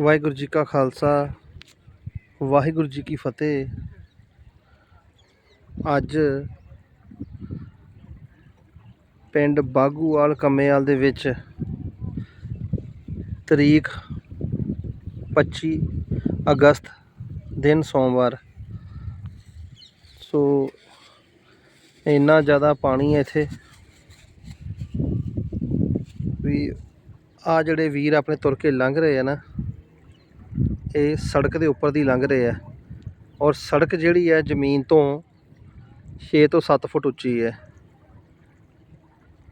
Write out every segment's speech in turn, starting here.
ਵਾਹਿਗੁਰੂ ਜੀ ਕਾ ਖਾਲਸਾ, ਵਾਹਿਗੁਰੂ ਜੀ ਕੀ ਫਤਿਹ। ਅੱਜ ਪਿੰਡ ਬਾਗੂਵਾਲ ਕੰਮੇਵਾਲ ਦੇ ਵਿੱਚ ਤਰੀਕ 25 ਅਗਸਤ ਦਿਨ ਸੋਮਵਾਰ। ਸੋ ਇੰਨਾ ਜ਼ਿਆਦਾ ਪਾਣੀ ਹੈ ਇੱਥੇ ਵੀ ਆ ਜਿਹੜੇ ਵੀਰ ਆਪਣੇ ਤੁਰ ਕੇ ਲੰਘ ਰਹੇ ਆ ਨਾ ਇਹ ਸੜਕ ਦੇ ਉੱਪਰ ਦੀ ਲੰਘ ਰਹੇ ਆ। ਔਰ ਸੜਕ ਜਿਹੜੀ ਹੈ ਜ਼ਮੀਨ ਤੋਂ 6 ਤੋਂ 7 ਫੁੱਟ ਉੱਚੀ ਹੈ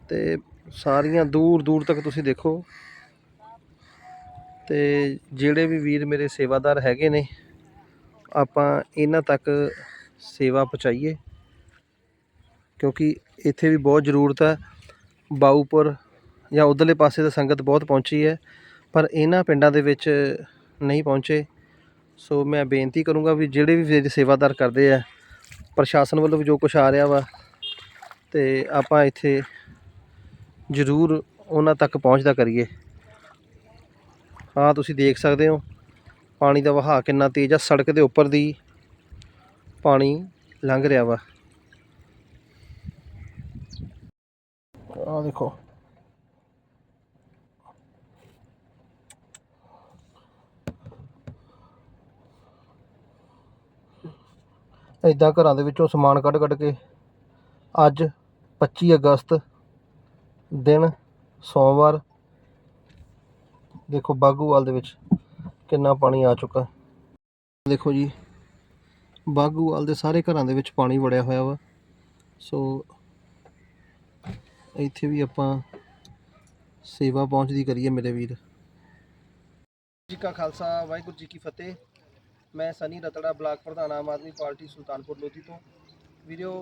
ਤੇ ਸਾਰੀਆਂ ਦੂਰ ਦੂਰ ਤੱਕ ਤੁਸੀਂ ਦੇਖੋ। ਤੇ ਜਿਹੜੇ ਵੀ ਵੀਰ ਮੇਰੇ ਸੇਵਾਦਾਰ ਹੈਗੇ ਨੇ, ਆਪਾਂ ਇਹਨਾਂ ਤੱਕ ਸੇਵਾ ਪਹੁੰਚਾਈਏ। ਕਿਉਂਕਿ ਇੱਥੇ ਵੀ ਬਹੁਤ ਜ਼ਰੂਰਤ ਹੈ ਬਾਊਪੁਰ ਜਾਂ ਉਧਰਲੇ ਪਾਸੇ ਤਾਂ ਸੰਗਤ ਬਹੁਤ ਪਹੁੰਚੀ ਹੈ। ਪਰ ਇਹਨਾਂ ਪਿੰਡਾਂ ਦੇ ਵਿੱਚ ਨਹੀਂ ਪਹੁੰਚੇ। ਸੋ ਮੈਂ ਬੇਨਤੀ ਕਰੂੰਗਾ ਵੀ ਜਿਹੜੇ ਵੀ ਸੇਵਾਦਾਰ ਕਰਦੇ ਆ, ਪ੍ਰਸ਼ਾਸਨ ਵੱਲੋਂ ਵੀ ਜੋ ਕੁਝ ਆ ਰਿਹਾ ਵਾ, ਤੇ ਆਪਾਂ ਇੱਥੇ ਜ਼ਰੂਰ ਉਹਨਾਂ ਤੱਕ ਪਹੁੰਚਦਾ ਕਰੀਏ। ਹਾਂ ਤੁਸੀਂ ਦੇਖ ਸਕਦੇ ਹੋ, ਪਾਣੀ ਦਾ ਵਹਾਅ ਕਿੰਨਾ ਤੇਜ਼ ਆ, ਸੜਕ ਦੇ ਉੱਪਰ ਦੀ ਪਾਣੀ ਲੰਘ ਰਿਹਾ ਵਾ। ਆ ਦੇਖੋ। ਇਦਾਂ ਘਰਾਂ ਦੇ ਵਿੱਚੋਂ ਸਮਾਨ ਕੱਢ ਕੱਢ ਕੇ ਅੱਜ 25 ਅਗਸਤ ਦਿਨ ਸੋਮਵਾਰ, ਦੇਖੋ ਬਾਗੂਵਾਲ ਦੇ ਵਿੱਚ ਕਿੰਨਾ ਪਾਣੀ ਆ ਚੁੱਕਾ। ਦੇਖੋ ਜੀ, ਬਾਗੂਵਾਲ ਦੇ ਸਾਰੇ ਘਰਾਂ ਦੇ ਵਿੱਚ ਪਾਣੀ ਵੜਿਆ ਹੋਇਆ ਵਾ। ਸੋ ਇੱਥੇ ਵੀ ਆਪਾਂ ਸੇਵਾ ਪਹੁੰਚਦੀ ਕਰੀਏ ਮੇਰੇ ਵੀਰ। ਜੀ ਕਾ ਖਾਲਸਾ, ਵਾਹਿਗੁਰੂ ਜੀ ਕੀ ਫਤਿਹ। ਮੈਂ ਸਨੀ ਰਤੜਾ ਬਲਾਕ ਪ੍ਰਧਾਨ ਆਮ ਆਦਮੀ ਪਾਰਟੀ ਸੁਲਤਾਨਪੁਰ ਲੋਧੀ ਤੋਂ। ਵੀਡੀਓ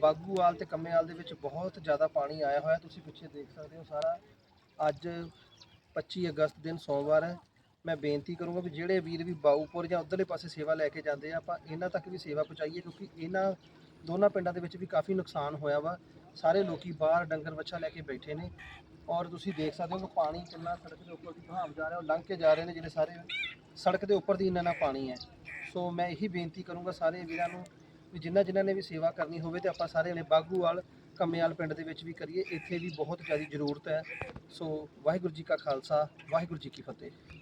ਬਾਗੂਵਾਲ ਤੇ ਕੰਮੇਵਾਲ ਦੇ ਵਿੱਚ ਬਹੁਤ ਜ਼ਿਆਦਾ ਪਾਣੀ ਆਇਆ ਹੋਇਆ, ਤੁਸੀਂ ਪਿੱਛੇ ਦੇਖ ਸਕਦੇ ਹੋ ਸਾਰਾ। ਅੱਜ 25 ਅਗਸਤ ਦਿਨ ਸੋਮਵਾਰ ਹੈ। ਮੈਂ ਬੇਨਤੀ ਕਰੂੰਗਾ ਵੀ ਜਿਹੜੇ ਵੀਰ ਵੀ ਬਾਊਪੁਰ ਜਾਂ ਉਧਰਲੇ ਪਾਸੇ ਸੇਵਾ ਲੈ ਕੇ ਜਾਂਦੇ ਆ, ਆਪਾਂ ਇਹਨਾਂ ਤੱਕ ਵੀ ਸੇਵਾ ਪਹੁੰਚਾਈਏ, ਕਿਉਂਕਿ ਇਹਨਾਂ ਦੋਨਾਂ ਪਿੰਡਾਂ ਦੇ ਵਿੱਚ ਵੀ ਕਾਫੀ ਨੁਕਸਾਨ ਹੋਇਆ ਵਾ। ਸਾਰੇ ਲੋਕੀ ਬਾਹਰ ਡੰਗਰ ਵੱਛਾ ਲੈ ਕੇ ਬੈਠੇ ਨੇ ਔਰ ਤੁਸੀਂ ਦੇਖ ਸਕਦੇ ਹੋ ਕਿ ਪਾਣੀ ਕਿੰਨਾ ਸੜਕ ਦੇ ਉੱਪਰ ਦੀ ਬਹਾਵ ਜਾ ਰਿਹਾ ਉਹ ਲੰਘ ਕੇ ਜਾ ਰਹੇ ਨੇ ਜਿਹੜੇ ਸਾਰੇ ਸੜਕ ਦੇ ਉੱਪਰ ਦੀ ਇੰਨਾ ਨਾ ਪਾਣੀ ਹੈ। ਸੋ ਮੈਂ ਇਹੀ ਬੇਨਤੀ ਕਰੂੰਗਾ ਸਾਰੇ ਵੀਰਾਂ ਨੂੰ ਵੀ ਜਿਨ੍ਹਾਂ ਜਿਨ੍ਹਾਂ ਨੇ ਵੀ ਸੇਵਾ ਕਰਨੀ ਹੋਵੇ ਤੇ ਆਪਾਂ ਸਾਰੇ ਨੇ ਬਾਗੂਵਾਲ, ਕੰਮੇਵਾਲ ਪਿੰਡ ਦੇ ਵਿੱਚ ਵੀ ਕਰੀਏ, ਇੱਥੇ ਵੀ ਬਹੁਤ ਜ਼ਿਆਦਾ ਜ਼ਰੂਰਤ ਹੈ। ਸੋ ਵਾਹਿਗੁਰੂ ਜੀ ਕਾ ਖਾਲਸਾ, ਵਾਹਿਗੁਰੂ ਜੀ ਕੀ ਫਤਿਹ।